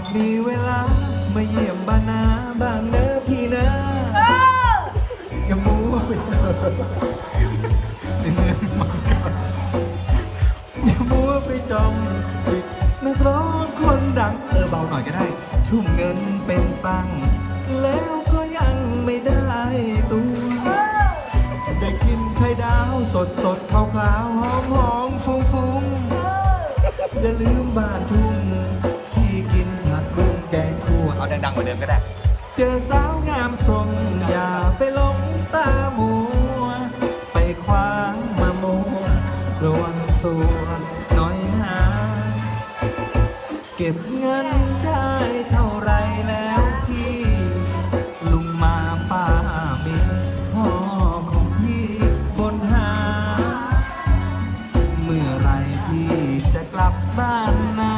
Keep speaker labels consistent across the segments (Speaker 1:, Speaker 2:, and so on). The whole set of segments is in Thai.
Speaker 1: ากมีเวลา มาเยี่ยมบ้านนาบ้างเนอะพี่นะ
Speaker 2: อ
Speaker 1: ย่ามัวไปเถอะในเมืองมันกันอย่ามัวไปจมติดนักร้องคนดังเออเบาหน่อยก็ได้ ทุ่มเงินเป็นตังค์แล้วก็ยังไม่ได้ตัวได้กินไข่ดาวสดสดขาวขาวหอมหอมฟุ้งฟุ้ง
Speaker 2: อ
Speaker 1: ย่าลืมบ้านทุ่ง เอาดังๆกว่าเดิมก็ได้ เจอสาวงามทรงอย่าไปหลงตามัว ไปคว้างมามัวรวงตัวน้อยหนาเก็บเงินได้เท่าไรแล้วพี่ ลุงมาป้ามีพ่อของพี่บนหา เมื่อไรพี่จะกลับบ้านนะ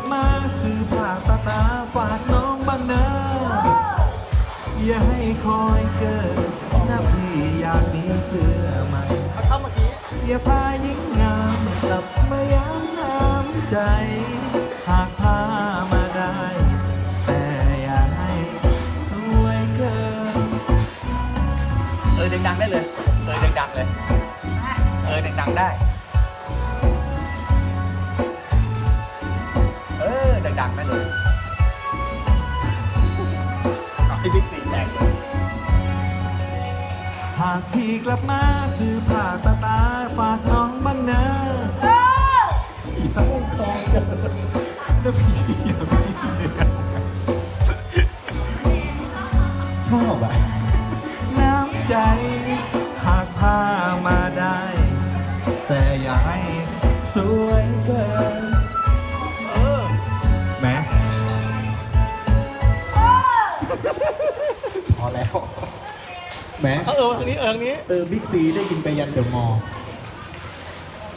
Speaker 1: พี่กลับมาซื้อผ้าตาตาฝากน้องบ้างเนอะอย่าให้คอยเกิดนะพี่อยากมีเสื้อใหม่
Speaker 3: เขาทำเมื่อกี้
Speaker 1: อย่าพายิ่งงามกลับมาย้ำน้ำใจ หากพามาได้ แต่อย่าให้สวยเกิน
Speaker 4: เออดังๆได้เลย เออดังๆเลย เออดังๆได้ เอาให้บิ๊กซีแตกเลย
Speaker 1: หากพี่กลับมาซื้อผ้าตาตาฝากน้องบ้างนะ
Speaker 2: เออ
Speaker 1: อย่าให้คอยเกินแล้วพี่อย่าไม่ชอบอะน้ำใจ หากพามาได้ แต่อย่าให้สวยเกิน พอแล้วแหม
Speaker 3: เออเออทางนี้เออทางนี้
Speaker 1: เออบิ๊กซีได้ยินไปยันเดอะมอลล์